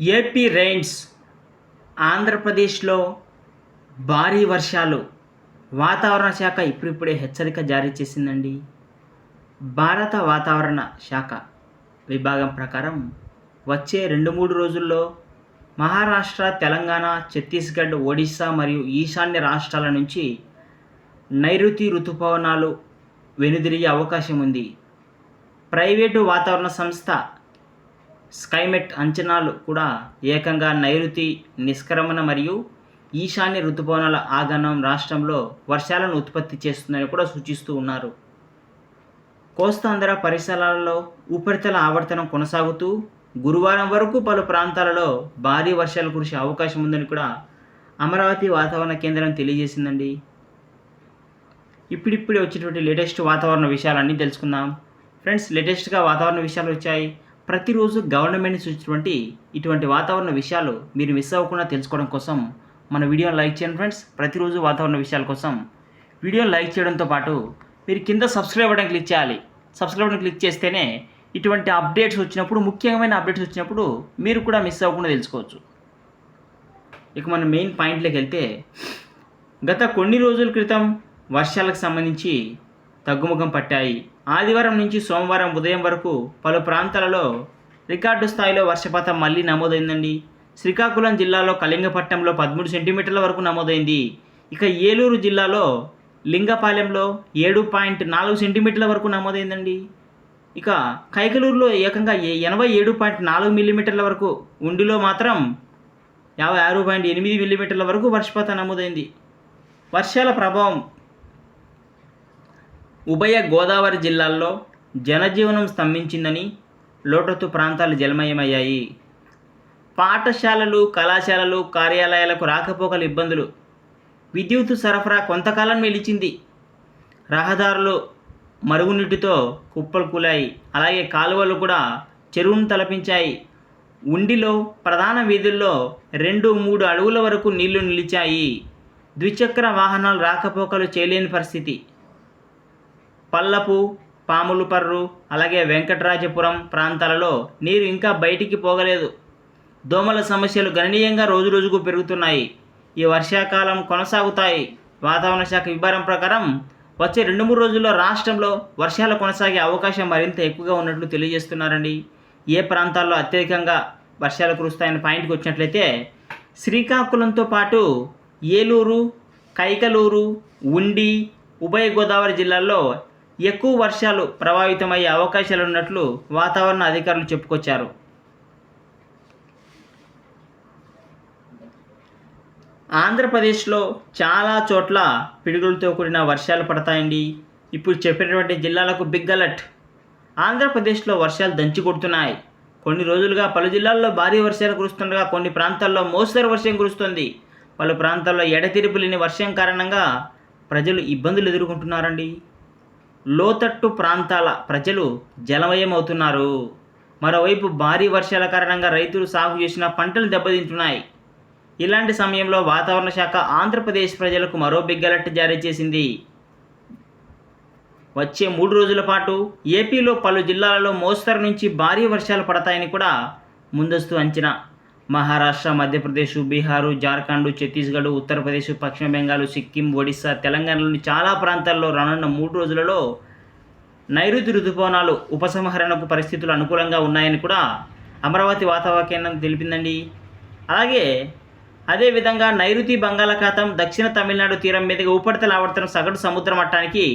AP rains ఆంధ్రప్రదేశ్లో భారీ వర్షాలు వాతావరణ శాఖ ఇప్పుడిప్పుడే హెచ్చరిక జారీ చేసిందండి. భారత వాతావరణ శాఖ విభాగం ప్రకారం వచ్చే రెండు మూడు రోజుల్లో మహారాష్ట్ర తెలంగాణ ఛత్తీస్గఢ్ ఒడిశా మరియు ఈశాన్య రాష్ట్రాల నుంచి నైరుతి ఋతుపవనాలు వెనుదిరిగే అవకాశం ఉంది. ప్రైవేటు వాతావరణ సంస్థ స్కైమెట్ అంచనాలు కూడా ఏకంగా నైరుతి నిష్క్రమణ మరియు ఈశాన్య ఋతుపవనాల ఆగమనం రాష్ట్రంలో వర్షాలను ఉత్పత్తి చేస్తుందని కూడా సూచిస్తూ ఉన్నారు. కోస్తాంధ్ర పరిసరాలలో ఉపరితల ఆవర్తనం కొనసాగుతూ గురువారం వరకు పలు ప్రాంతాలలో భారీ వర్షాలు కురిసే అవకాశం ఉందని కూడా అమరావతి వాతావరణ కేంద్రం తెలియజేసిందండి. ఇప్పుడిప్పుడే వచ్చేటువంటి లేటెస్ట్ వాతావరణ విషయాలన్నీ తెలుసుకుందాం. ఫ్రెండ్స్ లేటెస్ట్గా వాతావరణ విషయాలు వచ్చాయి. ప్రతిరోజు గవర్నమెంట్ సూచించినటువంటి ఇటువంటి వాతావరణ విషయాలు మీరు మిస్ అవ్వకుండా తెలుసుకోవడం కోసం మన వీడియోని లైక్ చేయండి ఫ్రెండ్స్. ప్రతిరోజు వాతావరణ విషయాల కోసం వీడియోని లైక్ చేయడంతో పాటు మీరు కింద సబ్స్క్రైబ్ బటన్ క్లిక్ చేయాలి. సబ్స్క్రైబ్ బటన్ క్లిక్ చేస్తేనే ఇటువంటి అప్డేట్స్ వచ్చినప్పుడు ముఖ్యమైన అప్డేట్స్ వచ్చినప్పుడు మీరు కూడా మిస్ అవ్వకుండా తెలుసుకోవచ్చు. ఇక మన మెయిన్ పాయింట్లోకి వెళ్తే గత కొన్ని రోజుల క్రితం వర్షాలకు సంబంధించి తగ్గుముఖం పట్టాయి. ఆదివారం నుంచి సోమవారం ఉదయం వరకు పలు ప్రాంతాలలో రికార్డు స్థాయిలో వర్షపాతం మళ్ళీ నమోదైందండి. శ్రీకాకుళం జిల్లాలో కళింగపట్నంలో పదమూడు సెంటీమీటర్ల వరకు నమోదైంది. ఇక ఏలూరు జిల్లాలో లింగపాలెంలో ఏడు పాయింట్ నాలుగు సెంటీమీటర్ల వరకు నమోదైందండి. ఇక కైకలూరులో ఏకంగా ఎనభై ఏడు పాయింట్ నాలుగు మిల్లీమీటర్ల వరకు ఉండిలో మాత్రం యాభై ఆరు పాయింట్ ఎనిమిది మిల్లీమీటర్ల వరకు వర్షపాతం నమోదైంది. వర్షాల ప్రభావం ఉభయ గోదావరి జిల్లాల్లో జనజీవనం స్తంభించిందని లోటత్తు ప్రాంతాలు జలమయమయ్యాయి. పాఠశాలలు కళాశాలలు కార్యాలయాలకు రాకపోకలు ఇబ్బందులు విద్యుత్ సరఫరా కొంతకాలం నిలిచింది. రహదారులు మరుగునీటితో కుప్పలు కూలాయి. అలాగే కాలువలు కూడా చెరువును తలపించాయి. ఉండిలో ప్రధాన వీధుల్లో రెండు మూడు అడుగుల వరకు నీళ్ళు నిలిచాయి. ద్విచక్ర వాహనాలు రాకపోకలు చేయలేని పరిస్థితి. పల్లపు పాములుపర్రు అలాగే వెంకటరాజపురం ప్రాంతాలలో నీరు ఇంకా బయటికి పోగలేదు. దోమల సమస్యలు గణనీయంగా రోజురోజుకు పెరుగుతున్నాయి. ఈ వర్షాకాలం కొనసాగుతాయి. వాతావరణ శాఖ విభాగం ప్రకారం వచ్చే రెండు మూడు రోజుల్లో రాష్ట్రంలో వర్షాలు కొనసాగే అవకాశం మరింత ఎక్కువగా ఉన్నట్లు తెలియజేస్తున్నారండి. ఏ ప్రాంతాల్లో అత్యధికంగా వర్షాలు కురుస్తాయని పాయింట్కి వచ్చినట్లయితే శ్రీకాకుళంతో పాటు ఏలూరు కైకలూరు ఉండి ఉభయ గోదావరి జిల్లాల్లో ఎక్కువ వర్షాలు ప్రభావితమయ్యే అవకాశాలు ఉన్నట్లు వాతావరణ అధికారులు చెప్పుకొచ్చారు. ఆంధ్రప్రదేశ్లో చాలా చోట్ల పిడుగులతో కూడిన వర్షాలు పడతాయండి. ఇప్పుడు చెప్పినటువంటి జిల్లాలకు బిగ్ అలర్ట్. ఆంధ్రప్రదేశ్లో వర్షాలు దంచి కొడుతున్నాయి. కొన్ని రోజులుగా పలు జిల్లాల్లో భారీ వర్షాలు కురుస్తుండగా కొన్ని ప్రాంతాల్లో మోస్తరు వర్షం కురుస్తుంది. పలు ప్రాంతాల్లో ఎడతెరిపి లేని వర్షం కారణంగా ప్రజలు ఇబ్బందులు ఎదుర్కొంటున్నారండి. లోతట్టు ప్రాంతాల ప్రజలు జలమయమవుతున్నారు. మరోవైపు భారీ వర్షాల కారణంగా రైతులు సాగు చేసిన పంటలు దెబ్బతింటున్నాయి. ఇలాంటి సమయంలో వాతావరణ శాఖ ఆంధ్రప్రదేశ్ ప్రజలకు మరో బిగ్ అలర్ట్ జారీ చేసింది. వచ్చే మూడు రోజుల పాటు ఏపీలో పలు జిల్లాలలో మోస్తరు నుంచి భారీ వర్షాలు పడతాయని కూడా ముందస్తు అంచనా. మహారాష్ట్ర మధ్యప్రదేశ్ బీహారు జార్ఖండ్ ఛత్తీస్గఢ్ ఉత్తరప్రదేశ్ పశ్చిమ బెంగాల్ సిక్కిం ఒడిశా తెలంగాణలోని చాలా ప్రాంతాల్లో రానున్న మూడు రోజులలో నైరుతి ఋతుపవనాలు ఉపసంహరణకు పరిస్థితులు అనుకూలంగా ఉన్నాయని కూడా అమరావతి వాతావరణ కేంద్రం తెలిపిందండి. అలాగే అదేవిధంగా నైరుతి బంగాళాఖాతం దక్షిణ తమిళనాడు తీరం మీదుగా ఉపరితల ఆవర్తనం సగటు సముద్ర మట్టానికి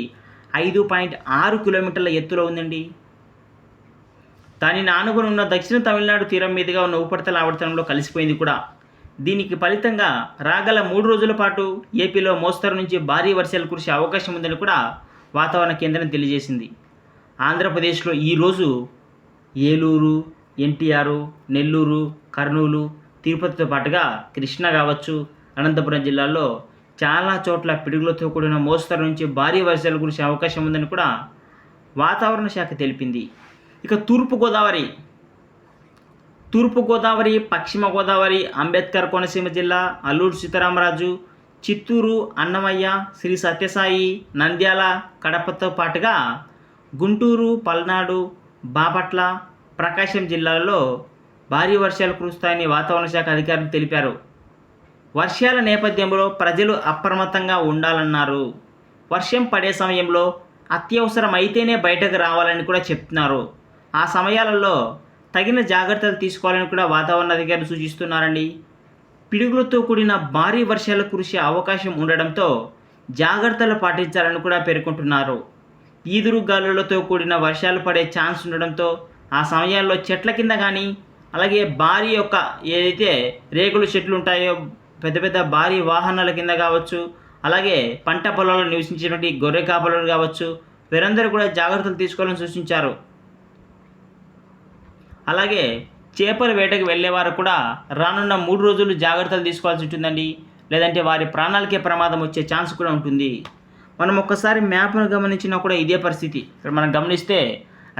ఐదు పాయింట్ ఆరు కిలోమీటర్ల ఎత్తులో ఉందండి. దాని ఆనుకుని ఉన్న దక్షిణ తమిళనాడు తీరం మీదుగా ఉన్న ఉపరితల ఆవర్తనంలో కలిసిపోయింది కూడా. దీనికి ఫలితంగా రాగల మూడు రోజుల పాటు ఏపీలో మోస్తరు నుంచి భారీ వర్షాలు కురిసే అవకాశం ఉందని కూడా వాతావరణ కేంద్రం తెలియజేసింది. ఆంధ్రప్రదేశ్లో ఈరోజు ఏలూరు ఎన్టీఆర్ నెల్లూరు కర్నూలు తిరుపతితో పాటుగా కృష్ణ కావచ్చు అనంతపురం జిల్లాల్లో చాలా చోట్ల పిడుగులతో కూడిన మోస్తరు నుంచి భారీ వర్షాలు కురిసే అవకాశం ఉందని కూడా వాతావరణ శాఖ తెలిపింది. ఇక తూర్పుగోదావరి తూర్పుగోదావరి పశ్చిమ గోదావరి అంబేద్కర్ కోనసీమ జిల్లా అల్లూరు సీతారామరాజు చిత్తూరు అన్నమయ్య శ్రీ సత్యసాయి నంద్యాల కడపతో పాటుగా గుంటూరు పల్నాడు బాపట్ల ప్రకాశం జిల్లాలలో భారీ వర్షాలు కురుస్తాయని వాతావరణ శాఖ అధికారులు తెలిపారు. వర్షాల నేపథ్యంలో ప్రజలు అప్రమత్తంగా ఉండాలన్నారు. వర్షం పడే సమయంలో అత్యవసరం అయితేనే బయటకు రావాలని కూడా చెప్తున్నారు. ఆ సమయాలలో తగిన జాగ్రత్తలు తీసుకోవాలని కూడా వాతావరణ అధికారులు సూచిస్తున్నారండి. పిడుగులతో కూడిన భారీ వర్షాలు కురిసే అవకాశం ఉండడంతో జాగ్రత్తలు పాటించాలని కూడా పేర్కొంటున్నారు. ఈదురు గాలులతో కూడిన వర్షాలు పడే ఛాన్స్ ఉండడంతో ఆ సమయాల్లో చెట్ల కింద కానీ అలాగే భారీ యొక్క ఏదైతే రేకుల చెట్లు ఉంటాయో పెద్ద పెద్ద భారీ వాహనాల కింద కావచ్చు అలాగే పంట పొలాల్లో నివసించేటువంటి గొర్రె కాపలు కావచ్చు వీరందరూ కూడా జాగ్రత్తలు తీసుకోవాలని సూచించారు. అలాగే చేపల వేటకు వెళ్ళేవారు కూడా రానున్న మూడు రోజులు జాగ్రత్తలు తీసుకోవాల్సి ఉంటుందండి. లేదంటే వారి ప్రాణాలకే ప్రమాదం వచ్చే ఛాన్స్ కూడా ఉంటుంది. మనం ఒక్కసారి మ్యాప్ను గమనించినా కూడా ఇదే పరిస్థితి. ఇక్కడ మనం గమనిస్తే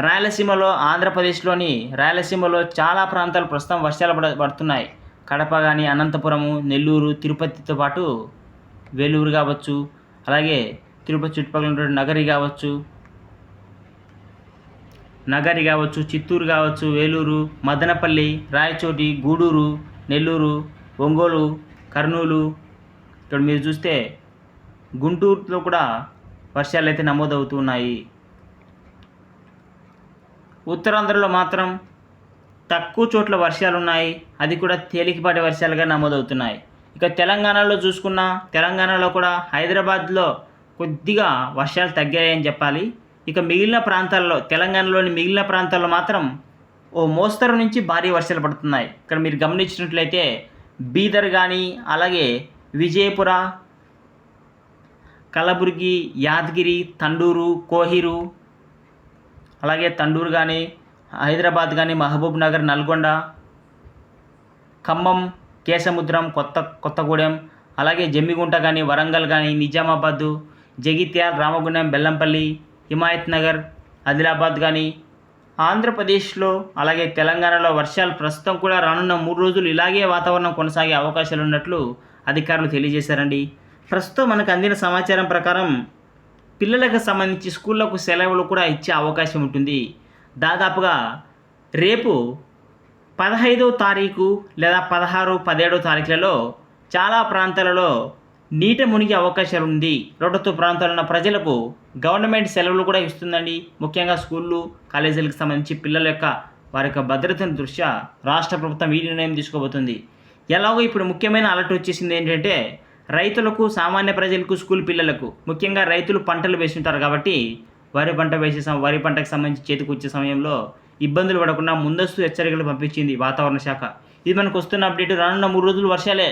రాయలసీమలో ఆంధ్రప్రదేశ్లోని రాయలసీమలో చాలా ప్రాంతాలు ప్రస్తుతం వర్షాలు పడ పడుతున్నాయి. కడప కానీ అనంతపురము నెల్లూరు తిరుపతితో పాటు వేలూరు కావచ్చు అలాగే తిరుపతి చుట్టుపక్కల ఉన్నటువంటి నగరి కావచ్చు నగరి కావచ్చు చిత్తూరు కావచ్చు వేలూరు మదనపల్లి రాయచోటి గూడూరు నెల్లూరు ఒంగోలు కర్నూలు. ఇక్కడ మీరు చూస్తే గుంటూరులో కూడా వర్షాలు అయితే నమోదవుతున్నాయి ఉత్తరాంధ్రలో మాత్రం తక్కువ చోట్ల వర్షాలు ఉన్నాయి. అది కూడా తేలికపాటి వర్షాలుగా నమోదవుతున్నాయి. ఇక తెలంగాణలో చూసుకున్న తెలంగాణలో కూడా హైదరాబాద్లో కొద్దిగా వర్షాలు తగ్గాయని చెప్పాలి. ఇక మిగిలిన ప్రాంతాల్లో తెలంగాణలోని మిగిలిన ప్రాంతాల్లో మాత్రం ఓ మోస్తరు నుంచి భారీ వర్షాలు పడుతున్నాయి. ఇక్కడ మీరు గమనించినట్లయితే బీదర్ కానీ అలాగే విజయపుర కలబుర్గి యాదగిరి తండూరు కోహిరు అలాగే తండూరు కానీ హైదరాబాద్ కానీ మహబూబ్ నగర్ నల్గొండ ఖమ్మం కేశముద్రం కొత్త కొత్తగూడెం అలాగే జమ్మిగుంట కానీ వరంగల్ కానీ నిజామాబాదు జగిత్యాల రామగుండం బెల్లంపల్లి హిమాయత్ నగర్ ఆదిలాబాద్ కానీ ఆంధ్రప్రదేశ్లో అలాగే తెలంగాణలో వర్షాలు ప్రస్తుతం కూడా రానున్న మూడు రోజులు ఇలాగే వాతావరణం కొనసాగే అవకాశాలు ఉన్నట్లు అధికారులు తెలియజేశారండి. ప్రస్తుతం మనకు అందిన సమాచారం ప్రకారం పిల్లలకు సంబంధించి స్కూళ్ళకు సెలవులు కూడా ఇచ్చే అవకాశం ఉంటుంది. దాదాపుగా రేపు పదహైదో తారీఖు లేదా పదహారు పదిహేడో తారీఖులలో చాలా ప్రాంతాలలో నీట మునిగే అవకాశాలు ఉంది. రోడ్డుతో ప్రాంతాల్లో ఉన్న ప్రజలకు గవర్నమెంట్ సెలవులు కూడా ఇస్తుందండి. ముఖ్యంగా స్కూళ్ళు కాలేజీలకు సంబంధించి పిల్లల యొక్క వారి యొక్క భద్రతను దృష్ట్యా రాష్ట్ర ప్రభుత్వం ఈ నిర్ణయం తీసుకోబోతుంది. ఎలాగో ఇప్పుడు ముఖ్యమైన అలర్ట్ వచ్చేసింది ఏంటంటే రైతులకు సామాన్య ప్రజలకు స్కూల్ పిల్లలకు ముఖ్యంగా రైతులు పంటలు వేస్తుంటారు కాబట్టి వరి పంట వేసే సమ వరి పంటకు సంబంధించి చేతికి వచ్చే సమయంలో ఇబ్బందులు పడకుండా ముందస్తు హెచ్చరికలు పంపించింది వాతావరణ శాఖ. ఇది మనకు వస్తున్న అప్డేట్. రానున్న మూడు రోజులు వర్షాలే.